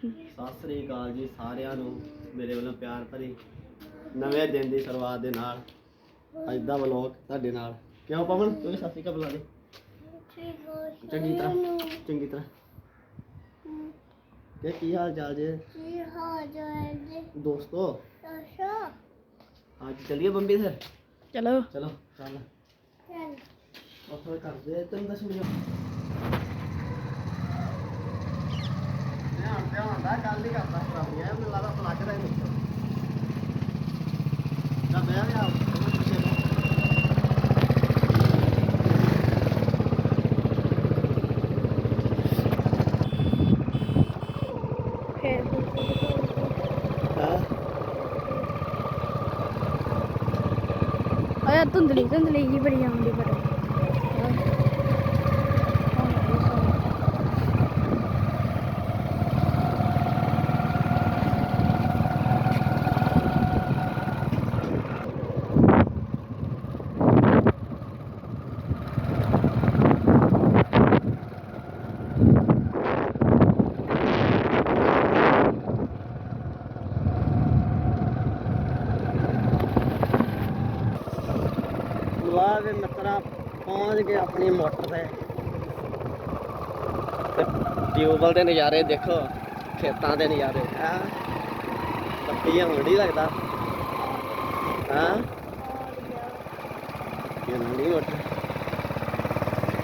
ਸਤਿ ਸ੍ਰੀ ਅਕਾਲ ਜੀ ਸਾਰਿਆਂ ਨੂੰ ਮੇਰੇ ਵੱਲੋਂ ਪਿਆਰ ਭਰੀ ਨਵੇਂ ਦਿਨ ਦੀ ਸ਼ੁਰੂਆਤ ਦੇ ਨਾਲ ਅੱਜ ਦਾ ਵਲੌਗ ਤੁਹਾਡੇ ਨਾਲ। ਕਿਉਂ ਪਵਨ? ਤੂੰ ਵੀ ਸਤਿ ਸ੍ਰੀ ਅਕਾਲ ਬੁਲਾ ਦੇ। ਚੰਗੀ ਤਰ੍ਹਾਂ ਚੰਗੀ ਤਰ੍ਹਾਂ। ਤੇ ਕੀ ਹਾਲ ਚਾਲ ਜੇ? ਦੋਸਤੋ? ਅੱਜ ਚੱਲੀਏ ਬੰਬੀ ਫਿਰ? ਚਲੋ। ਚਲੋ ਚੱਲ। ਉੱਥੇ ਕਰਦੇ ਤੈਨੂੰ ਦੱਸਣੀ ਧਿਆਨ ਧਿਆਨ ਦਾ ਗੱਲ ਨਹੀਂ ਕਰਦਾ ਖਰਾਬ ਮੈਨੂੰ ਲੱਗਦਾ ਪਲੱਗ ਦਾ ਹੀ ਮੁੱਕ ਤਾਂ ਮੈਂ ਵੀ ਆ ਧੁੰਦਲੀ ਧੁੰਦਲੀ ਜੀ ਬੜੀ ਆਉਂਦੀ ਪਰ ਪਹੁੰਚ ਗਏ ਆਪਣੀ ਮੋਟਰ ਤੇ। ਟਿਊਬਲ ਦੇ ਨਜ਼ਾਰੇ ਦੇਖੋ ਖੇਤਾਂ ਦੇ ਨਜ਼ਾਰੇ। ਆ ਪੱਤੀਆਂ ਹੁੰਦੀ ਲੱਗਦਾ। ਹਾਂ? ਇਹ ਨਹੀਂ ਮੋਟਰ।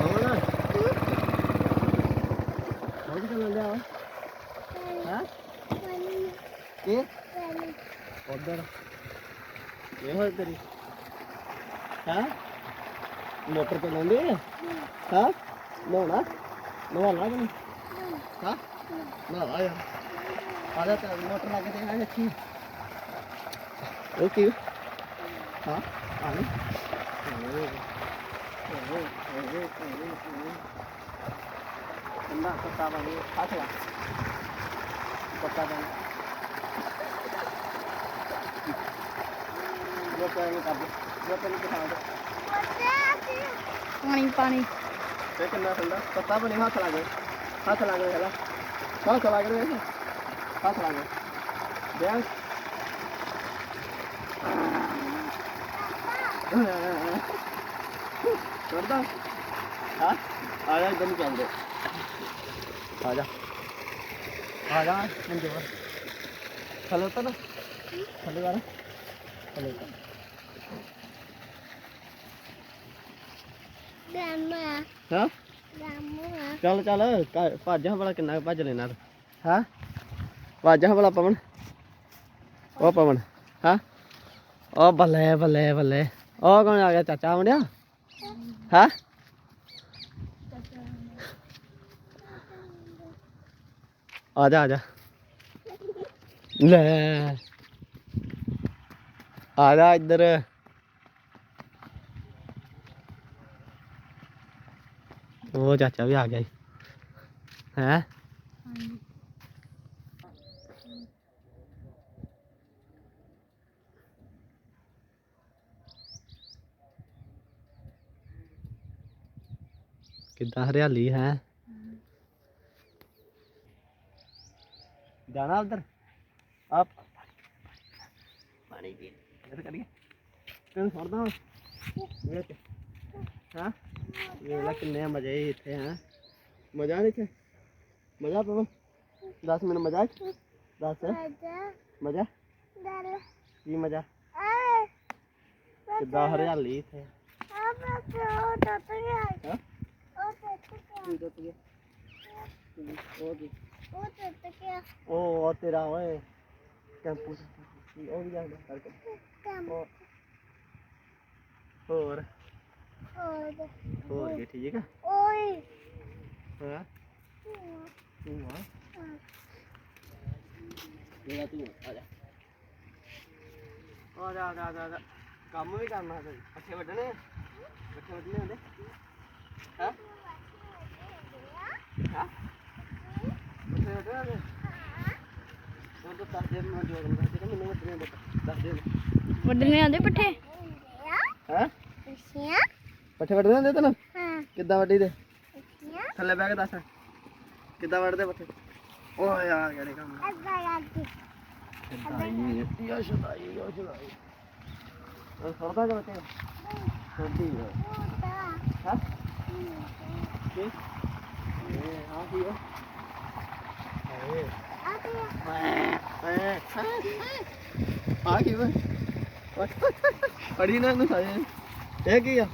ਆਉਣਾ। ਹੋਰ ਕੀ ਕਰਨ ਲਿਆ ਹਾਂ? ਕੀ? ਉਧਰ। ਇਹ ਹੋਈ ਤੇਰੀ। ਹਾਂ? ਮੋਟਰ ਤੇ ਲਾਉਂਦੇ ਆ ਹਾਂ ਨਹਾਉਣਾ ਨਹਾਉਣਾ ਕਿ ਨਹੀਂ ਹਾਂ ਨਹਾਵਾ ਯਾਰ ਆ ਜਾ ਤੇ ਮੋਟਰ ਲਾ ਕੇ ਤੇ ਆ ਰੱਖੀ ਓਕੇ ਹਾਂ ਆ ਲੈ ਅੰਨਾ ਕੁੱਤਾ ਬਣੀ ਹੱਥ ਲਾ ਕੁੱਤਾ ਬਣੀ ਜੋ ਪੈਣੀ, ਪਾਣੀ। ਪਾਣੀ ਇਹ ਕਿੰਨਾ ਠੰਡਾ? ਪੱਤਾ ਬਣੇ ਹੱਥ ਲਾ ਗਏ ਹੱਥ ਲਾ ਗਏ ਹਲਾ। ਹੱਥ ਲਾ ਗਏ ਹੱਥ ਲਾ ਗਏ ਦੇਖ। ਕਰਦਾ। ਹਾਂ, ਆ ਜਾ ਇਧਰ ਨੂੰ ਚੱਲਦੇ। ਆ ਜਾ। ਆ ਜਾ ਮੰਜੇ ਪਰ ਥੱਲੇ ਉਤਰ। ਥੱਲੇ ਕਰ। ਥੱਲੇ ਉਤਰ ਹਾਂ? ਚੱਲ ਚੱਲ ਘਰ- ਭੱਜ ਹਾਂ ਭਲਾ ਕਿੰਨਾ ਕੁ ਭੱਜ ਲੈਣਾ ਤੂੰ। ਹਾਂ? ਭੱਜ ਹਾਂ ਭਲਾ ਪਵਨ। ਉਹ ਪਵਨ। ਹਾਂ? ਉਹ ਬੱਲੇ ਬੱਲੇ ਬੱਲੇ। ਉਹ ਕੌਣ ਆ ਗਿਆ ਚਾਚਾ ਮੁੰਡਿਆ? ਹਾਂ? ਆ ਜਾ ਆ ਜਾ। ਲੈ। ਆ ਜਾ ਇੱਧਰ। ਉਹ ਚਾਚਾ ਵੀ ਆ ਗਿਆ ਹੈ ਕਿੱਦਾਂ ਹਰਿਆਲੀ ਹੈ ਜਾਣਾ ਉਧਰ ਆਪ ਪਾਣੀ ਪੀ ਇਹ ਕਰੀਏ ਤੈਨੂੰ ਛੱਡਦਾ ਵਿੱਚ ਹਾਂ ਇਹ ਲੈ ਕਿੰਨੇ ਮਜ਼ੇ ਇੱਥੇ ਹੈ ਮਜ਼ਾ ਨਹੀਂ ਇੱਥੇ ਮਜ਼ਾ ਪਵਨ? 10 ਮਿੰਟ ਮਜ਼ਾ? ਹੈ? ਦੱਸ। ਮਜ਼ਾ। ਕੀ ਮਜ਼ਾ? ਕਿੱਦਾਂ ਹਰਿਆਲੀ ਇੱਥੇ? ਹਾਂ? ਉਹ ਕੀ ਉਹ ਉਹ ਤੇਰਾ ਓਏ। ਕੈਂਪਸ ਉਹ ਵੀ ਜਾਂਦਾ ਕਰਕੇ। ਉਹ- ਹੋਰ? ਹੋਰ ਕੀ ਠੀਕ ਆ? ਹਾਂ? ਤੂੰ ਆ ਮੇਰਾ ਤੂੰ ਆ ਜਾ। ਆ ਜਾ ਆ ਜਾ, ਆ ਜਾ ਆ ਜਾ। ਕੰਮ ਵੀ ਕਰਨਾ ਕੋਈ? ਪੱਠੇ ਵੱਢਣੇ ਆ? ਪੱਠੇ ਵੱਢਣੇ ਹੁੰਦੇ? ਹਾਂ? ਹਾਂ? ਪੱਠੇ ਵੱਢਣੇ ਹੁੰਦੇ ਉਹ ਤਾਂ ਦੱਸ ਦੇ ਮੈਂ ਜੋੜ ਲਵਾਂ ਤੇ ਮੈਨੂੰ ਵੱਢਣੇ ਹੁੰਦੇ ਦੱਸ ਦੇ ਵੱਢਣੇ ਆਂਦੇ ਪੱਠੇ? ਹੈ? ਪੱਠੇ ਵੱਢਣੇ ਹੁੰਦੇ ਤੈਨੂੰ? ਕਿੱਦਾਂ ਵੱਢੀ ਦੇ? ਥੱਲੇ ਬਹਿ ਕੇ ਦੱਸ। ਕਿੱਦਾਂ ਵੱਢਦੇ ਪੱਠੇ? ਓਏ ਆ ਕਿਹੜੇ ਕੰਮ ਸ਼ਦਾਈ ਯਾ ਸ਼ਦਾਈ ਯਾ ਸ਼ਦਾਈ ਉਹ ਸਰਦਾ ਕਰ ਤੇ ਸਰਦੀ ਹੈ? ਹਾਂ ਕੀ? ਇਹ ਹਾਂ ਕੀ ਹੈ ਆ ਕੀ ਵੇ ਪੜੀ ਨਾ ਨੂੰ ਸਾਜੇ। ਇਹ ਕੀ ਆ?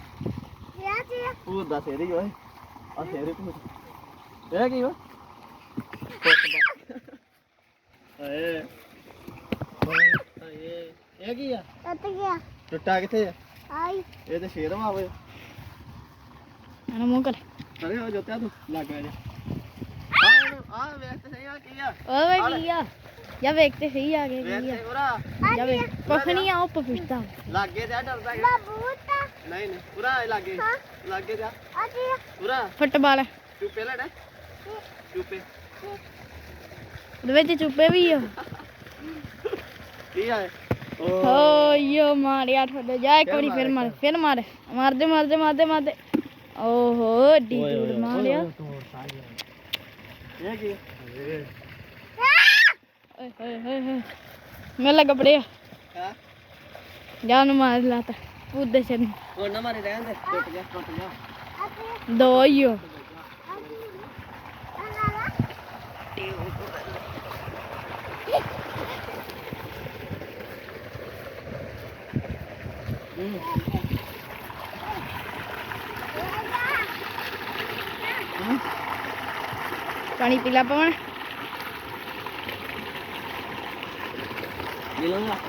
ਉਹ ਦਾ ਸੇਰੀ ਓਏ। ਆ ਸੇਰੀ ਤੂੰ ਇਹ ਕੀ ਵਾ? ਏ ਏ ਇਹ ਕੀ ਆ? ਟੁੱਟਾ ਕਿੱਥੇ ਆ? ਇਹ ਤੇ ਸ਼ੇਰ ਵਾ ਓਏ। ਅਨ ਮੂੰਹ ਕਰ। ਅਰੇ ਉਹ ਜੋਤਿਆ ਤੂੰ। ਲੱਗ ਗਿਆ ਆ ਆ ਵੇਖ ਤੇ ਸਹੀ ਆ ਕੀ ਆ? ਓਏ ਕੀ ਆ? ਜਾ ਵੇਖ ਤੇ ਸਹੀ ਆ ਵੇਖ ਕੀ ਆ ਜਾ ਵੇਖ ਕੁਛ ਨਹੀਂ ਆ ਉਹ ਪਪੀਤਾ ਲੱਗੇ ਤੇ ਆ ਡਰਦਾ ਕਿ ਨਹੀਂ ਨਹੀਂ ਪੂਰਾ ਲੱਗੇ। ਲੱਗੇ ਆ। ਪੂਰਾ ਫੁੱਟਬਾਲ। ਚੁੱਪੇ ਲੜਾ। ਚੁੱਪੇ। ਉਹਦੇ ਵਿੱਚ ਚੁੱਪੇ ਵੀ ਆ। ਕੀ ਆ ਓ ਓ ਯੋ ਮਾਰਿਆ ਤੁਹਾਡੇ। ਜਾ ਇੱਕ ਵਾਰੀ ਫਿਰ ਮਾਰ ਫਿਰ ਮਾਰ। ਮਾਰਦੇ ਮਾਰਦੇ ਮਾਰਦੇ ਮਾਰਦੇ ਓਹੋ ਡੀ ਦੂਰ ਮਾਰਿਆ। ਇਹ ਕੀ? ਮੈਂ ਲੱਗ ਬੜਿਆ ਹਾਂ? ਜਾ ਨੂੰ ਮਾਰ ਲਾਤਾ ਪੁੱਦੇ ਸਿਰ ਨੂੰ। ਹੁਣ ਨਾ ਮਾਰੇ ਰਹਿਣ ਦੇ। ਟੁੱਟ ਗਿਆ Bilang lah.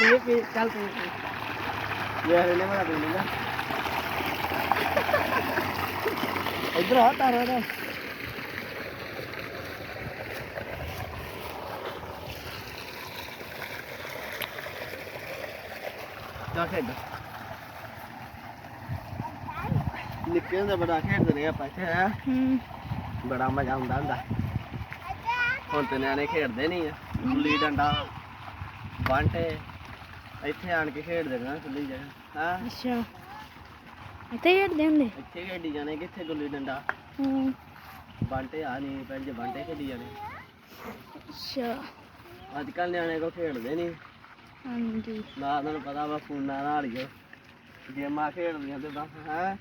Pilih, pilih, kal pilih. Ya, ini mana pilih lah. इधर आ तारा ना क्या खेड निक्के होंदे बड़ा खेडदे रेह् आपां इत्थै बड़ा मजा औंदा होंदा हून ते ञ्याणे खेडदे निं ऐ ਗੁੱਲੀ ਡੰਡਾ ਬਾਂਟੇ ਇੱਥੇ ਆਣ ਕੇ ਖੇਡਦੇ ਨੇ ਖੁੱਲੀ ਜਗ੍ਹਾ ਹਾਂ? ਅੱਛਾ। ਇੱਥੇ ਖੇਡਦੇ ਹੁੰਦੇ? ਇੱਥੇ ਖੇਡੀ ਜਾਣੇ ਕਿੱਥੇ ਗੁੱਲੀ ਡੰਡਾ? ਹੂੰ। ਬਾਂਟੇ ਆ ਨਹੀਂ ਪਹਿਲੇ ਬਾਂਟੇ ਖੇਡੀ ਜਾਣੇ। ਅੱਛਾ। ਅੱਜ ਕੱਲ ਨਿਆਣੇ ਕੋ ਖੇਡਦੇ ਨਹੀਂ ਹਾਂਜੀ। ਨਾ ਉਹਨਾਂ ਨੂੰ ਪਤਾ ਵਾ ਫੋਨਾਂ ਨਾਲ ਹੀ। ਗੇਮਾਂ ਖੇਡਦੀਆਂ ਤੇ ਬਸ ਹੈ?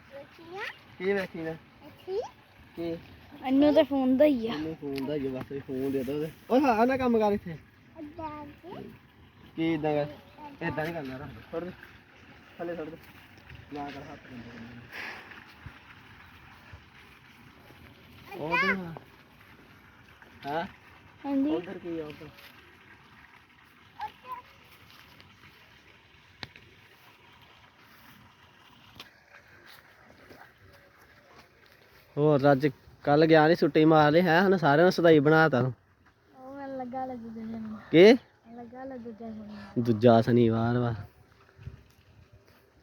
ਕੀ ਵੇਖੀ ਨਾ? ਕੀ? ਇਹਨੂੰ ਤੇ ਫੋਨ ਦਾ ਹੀ ਆ। ਇਹਨੂੰ ਫੋਨ ਦਾ ਆ, ਬਸ ਫੋਨ ਦੇ ਦੋ ਓਏ ਹਾਂ ਨਾ ਕੰਮ ਕਰ ਇੱਥੇ। ਕੀ ਇਦਾਂ ਕਰ? ਇਦਾਂ ਨਹੀਂ ਕਰਨਾ ਰੱਖ ਛੱਡ ਦੇ। ਥੱਲੇ ਛੱਡ ਦੇ। ਨਾ ਕਰ ਹੱਥ ਉਹ ਦੇ ਹਾਂ? ਹਾਂਜੀ। ਉਧਰ ਕੀ ਆ ਉਧਰ? ਹੋਰ ਅੱਜ ਕੱਲ ਗਿਆ ਨਹੀਂ ਛੁੱਟੀ ਮਾਰ ਲਈ ਹੈ ਹਨ ਸਾਰਿਆਂ ਨੂੰ ਸਦਾਈ ਬਣਾਤਾ ਤੂੰ। ਉਹ ਮੈਨੂੰ ਲੱਗਾ ਲੱਗੂ ਜਨ ਕੀ? ਲੱਗਾ ਲੱਗੂ ਜਨ ਦੂਜਾ ਸ਼ਨੀਵਾਰ ਵਾ।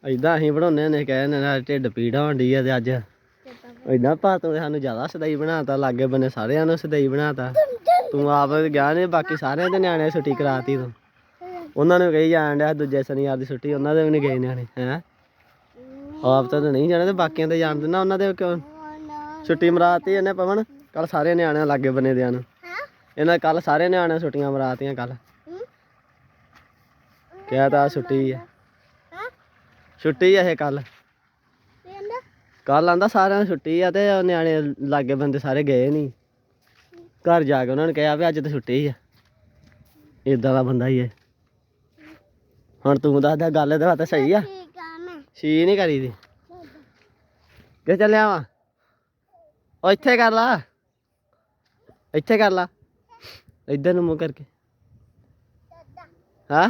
ਏਦਾਂ ਅਸੀਂ ਬਣਾਉਂਦੇ ਨੇ ਕਹਿੰਦੇ ਨੇ ਢਿੱਡ ਪੀੜ ਡਈ ਆ ਤੇ ਅੱਜ। ਏਦਾਂ ਪਾ ਤੂੰ ਸਾਨੂੰ ਜ਼ਿਆਦਾ ਸਦਾਈ ਬਣਾਤਾ ਲਾਗੇ ਬੰਨੇ ਸਾਰਿਆਂ ਨੂੰ ਸਦਾਈ ਬਣਾਤਾ। ਤੂੰ ਆਪ ਗਿਆ ਨੇ ਬਾਕੀ ਸਾਰਿਆਂ ਦੇ ਨਿਆਣਿਆਂ ਦੀ ਛੁੱਟੀ ਕਰਾਤੀ ਤੂੰ। ਉਹਨਾਂ ਨੂੰ ਕਹੀ ਜਾਣ ਡਿਆ ਦੂਜੇ ਸ਼ਨੀਵਾਰ ਦੀ ਛੁੱਟੀ ਉਹਨਾਂ ਦੇ ਵੀ ਨਹੀਂ ਗਏ ਨਿਆਣੇ ਹੈ। ਆਪ ਤਾਂ ਨਹੀਂ ਜਾਣਾ ਤੇ ਬਾਕੀਆਂ ਤੇ ਜਾਣ ਦਿੰਦਾ ਉਹਨਾਂ ਦੇ ਕਿਉਂ? ਛੁੱਟੀ ਮਰਾਤੀ ਇਹਨੇ ਪਵਨ। ਕੱਲ ਸਾਰੇ ਨਿਆਣਿਆਂ ਲਾਗੇ ਬੰਨੇ ਦਿਆਂ ਨੂੰ। ਇਹਨਾਂ ਕੱਲ ਸਾਰੇ ਨਿਆਣਿਆਂ ਛੁੱਟੀਆਂ ਮਰਾਤੀਆਂ ਕੱਲ ਕਿਹਾ ਤਾਂ ਛੁੱਟੀ ਆ। ਛੁੱਟੀ ਆ ਇਹ ਕੱਲ ਕੱਲ ਆਂਦਾ ਸਾਰਿਆਂ ਨੂੰ ਛੁੱਟੀ ਆ ਤੇ ਨਿਆਣੇ ਲਾਗੇ ਬੰਦੇ ਸਾਰੇ ਗਏ ਨਹੀਂ ਘਰ ਜਾ ਕੇ ਉਹਨਾਂ ਨੇ ਕਿਹਾ ਵੀ ਅੱਜ ਤਾਂ ਛੁੱਟੀ ਆ। ਇਦਾਂ ਦਾ ਬੰਦਾ ਹੀ ਹੈ ਹੁਣ ਤੂੰ ਦੱਸਦਾ ਗੱਲ ਇਹਦੇ ਵਾਸਤੇ ਸਹੀ ਆ। ਛੀ ਨਹੀਂ ਕਰੀ ਦੀ ਕਿ ਚੱਲਿਆ ਵਾ? ਇੱਥੇ ਕਰ ਲਾ। ਇੱਥੇ ਕਰ ਲਾ। ਇੱਧਰ ਨੂੰ ਮੂੰਹ ਕਰਕੇ। ਹਾਂ?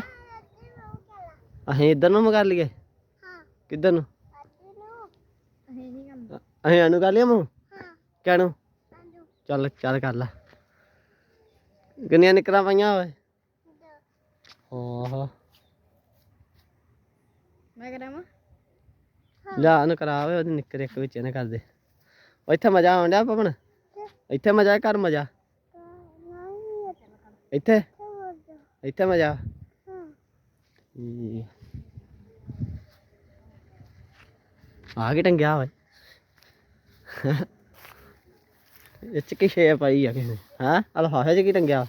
ਅਸੀਂ ਇੱਧਰ ਨੂੰ ਮੂੰਹ ਕਰ ਲਈਏ। ਕਿੱਧਰ ਨੂੰ? ਅਸੀਂ ਇਹਨੂੰ ਕਰ ਲਿਆ ਮੂੰਹ? ਕਹਿਣੂ ਚੱਲ ਚੱਲ ਕਰ ਲਾ। ਕਿੰਨੀਆਂ ਨਿਕਰਾਂ ਪਾਈਆਂ ਓਏ? ਓਹ ਮੈਂ ਕਰਾਵਾਂ? ਲਿਆ ਉਹਨੂੰ ਕਰਾ ਓਏ ਉਹਦੀ ਨਿੱਕਰ ਇੱਕ ਵਿੱਚ ਇਹਨੇ ਕਰ ਦੇ। ਇੱਥੇ ਮਜ਼ਾ ਆਉਣ ਡਿਆ ਪਵਨ? ਇੱਥੇ ਮਜ਼ਾ ਘਰ ਮਜ਼ਾ? ਇੱਥੇ? ਇੱਥੇ ਮਜ਼ਾ? ਆ ਕੀ ਟੰਗਿਆ ਓਏ। ਇਹ ਚ ਕੀ ਸ਼ੇਪ ਆਈ ਆ ਕਿਸੇ ਨੇ? ਹਾਂ? ਆ ਲਫਾਫੇ ਚ ਕੀ ਟੰਗਿਆ?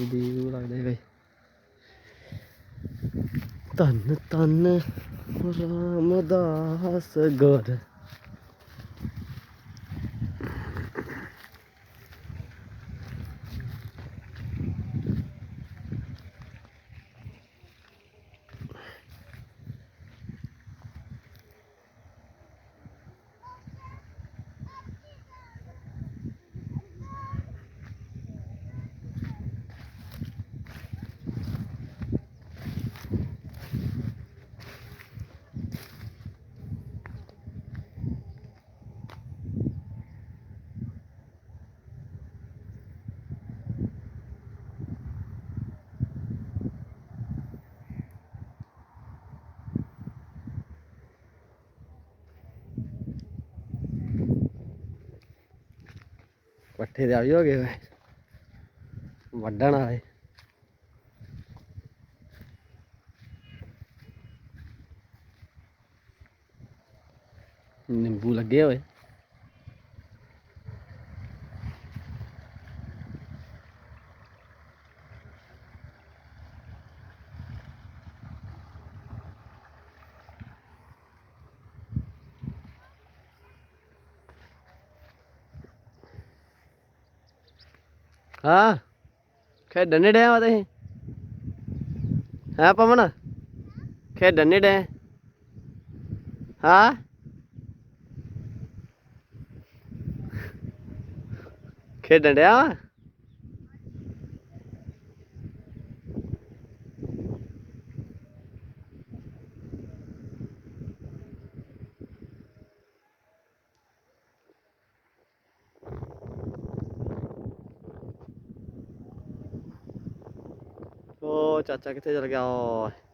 ਦੀਵ ਲੱਗਦੇ ਵੇ। ਤਨ ਧੰਨ ਰਾਮਦਾਸ ਗੁਰ। ਪੱਠੇ ਤੇ ਆ ਵੀ ਹੋ ਗਏ ਓਏ ਵੱਢਣ ਵਾਲੇ। ਨਿੰਬੂ ਲੱਗੇ ਹੋਏ। ਹਾਂ ਖੇਡਣ ਨਹੀਂ ਡਿਆ ਵਾ ਤੁਸੀਂ ਹਾਂ ਪਵਨ ਖੇਡਣ ਨਹੀਂ ਡਿਆ ਹਾਂ ਖੇਡਣ ਡਿਆ ਵਾ ਉਹ ਚਾਚਾ ਕਿੱਥੇ ਚਲ ਗਿਆ ਓਏ।